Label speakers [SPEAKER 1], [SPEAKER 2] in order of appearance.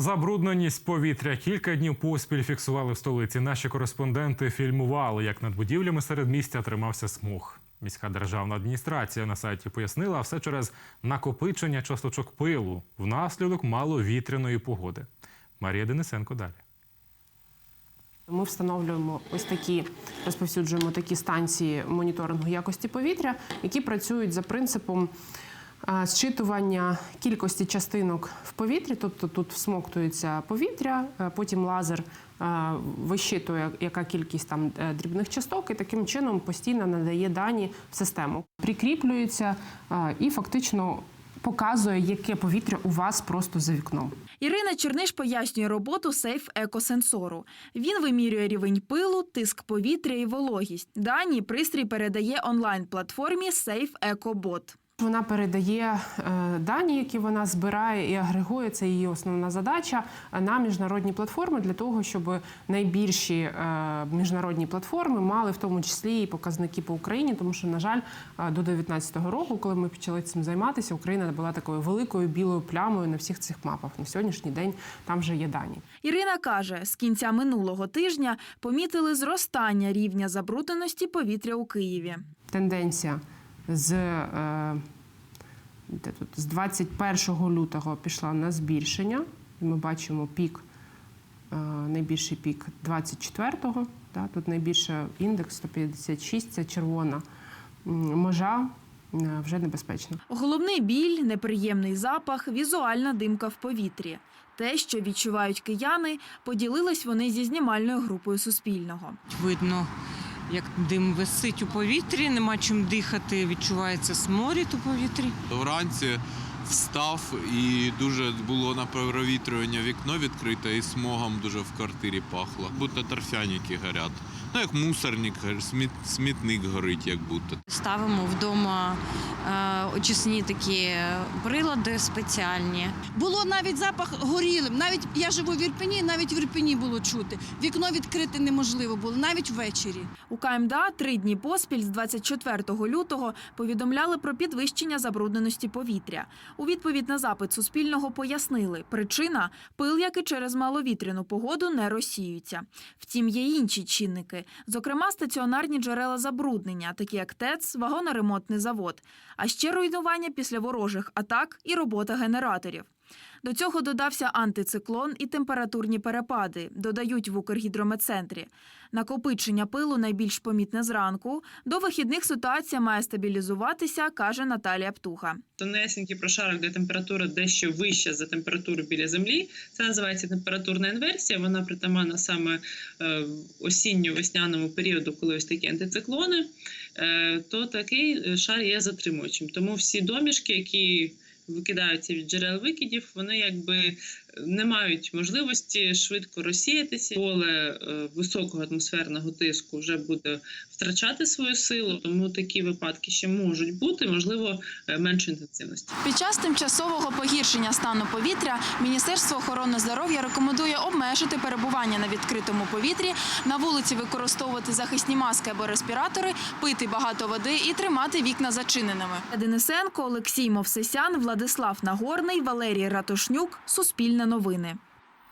[SPEAKER 1] Забрудненість повітря кілька днів поспіль фіксували в столиці. Наші кореспонденти фільмували, як над будівлями серед містя тримався смог. Міська державна адміністрація на сайті пояснила, все через накопичення часточок пилу внаслідок маловітряної погоди. Марія Денисенко далі.
[SPEAKER 2] Ми встановлюємо ось такі, розповсюджуємо такі станції моніторингу якості повітря, які працюють за принципом зчитування кількості частинок в повітрі. Тобто тут всмоктується повітря, потім лазер вищитує, яка кількість там е, дрібних часток, і таким чином постійно надає дані в систему. Прикріплюється і фактично показує, яке повітря у вас просто за вікном.
[SPEAKER 3] Ірина Черниш пояснює роботу сейф екосенсору. Він вимірює рівень пилу, тиск повітря і вологість. Дані пристрій передає онлайн-платформі Сейф Екобот.
[SPEAKER 2] Вона передає е, дані, які вона збирає і агрегує. Це її основна задача е, на міжнародні платформи для того, щоб найбільші е, міжнародні платформи мали в тому числі і показники по Україні, тому що, на жаль, до 2019 року, коли ми почали цим займатися, Україна була такою великою білою плямою на всіх цих мапах. На сьогоднішній день там вже є дані.
[SPEAKER 3] Ірина каже, з кінця минулого тижня помітили зростання рівня забрудненості повітря у Києві.
[SPEAKER 2] Тенденція з, е, де тут, з 21 лютого пішла на збільшення. І Ми бачимо пік, е, найбільший пік 24-го. Да, тут найбільше індекс 156, це червона межа, е, вже небезпечна.
[SPEAKER 3] Головний біль, неприємний запах, візуальна димка в повітрі. Те, що відчувають кияни, поділились вони зі знімальною групою Суспільного.
[SPEAKER 4] Видно, як дим висить у повітрі, нема чим дихати, відчувається сморід у повітрі.
[SPEAKER 5] Вранці встав і дуже було на провітрювання вікно відкрите, і смогом дуже в квартирі пахло. Будто торфяники горять. Ну, як мусорник, сміт, смітник горить, як будто.
[SPEAKER 6] Ставимо вдома е, очисні такі прилади спеціальні.
[SPEAKER 7] Було навіть запах горілим. Навіть я живу в Ірпені, навіть в Ірпені було чути. Вікно відкрити неможливо було, навіть ввечері.
[SPEAKER 3] У КМДА три дні поспіль з 24 лютого повідомляли про підвищення забрудненості повітря. У відповідь на запит Суспільного пояснили, причина – пил, який через маловітряну погоду, не розсіюється. Втім, є інші чинники, зокрема стаціонарні джерела забруднення, такі як ТЕЦ, вагоноремонтний завод, а ще руйнування після ворожих атак і робота генераторів. До цього додався антициклон і температурні перепади, додають в Укргідрометцентрі. Накопичення пилу найбільш помітне зранку. До вихідних ситуація має стабілізуватися, каже Наталія Птуха.
[SPEAKER 8] тонесенький прошарок, де температура дещо вища за температуру біля землі. Це називається температурна інверсія. Вона притаманна саме е, осінньо-весняному періоду, коли ось такі антициклони, е, то такий шар є затримувачем. Тому всі домішки, які викидаються від джерел викидів, вони якби не мають можливості швидко розсіятися. Поле е, високого атмосферного тиску вже буде втрачати свою силу, тому такі випадки ще можуть бути, можливо, е, меншої інтенсивності.
[SPEAKER 3] Під час тимчасового погіршення стану повітря Міністерство охорони здоров'я рекомендує обмежити перебування на відкритому повітрі, на вулиці використовувати захисні маски або респіратори, пити багато води і тримати вікна зачиненими. Денисенко, Олексій Мовсесян, Владислав Нагорний, Валерій Ратушнюк. Суспільне новини.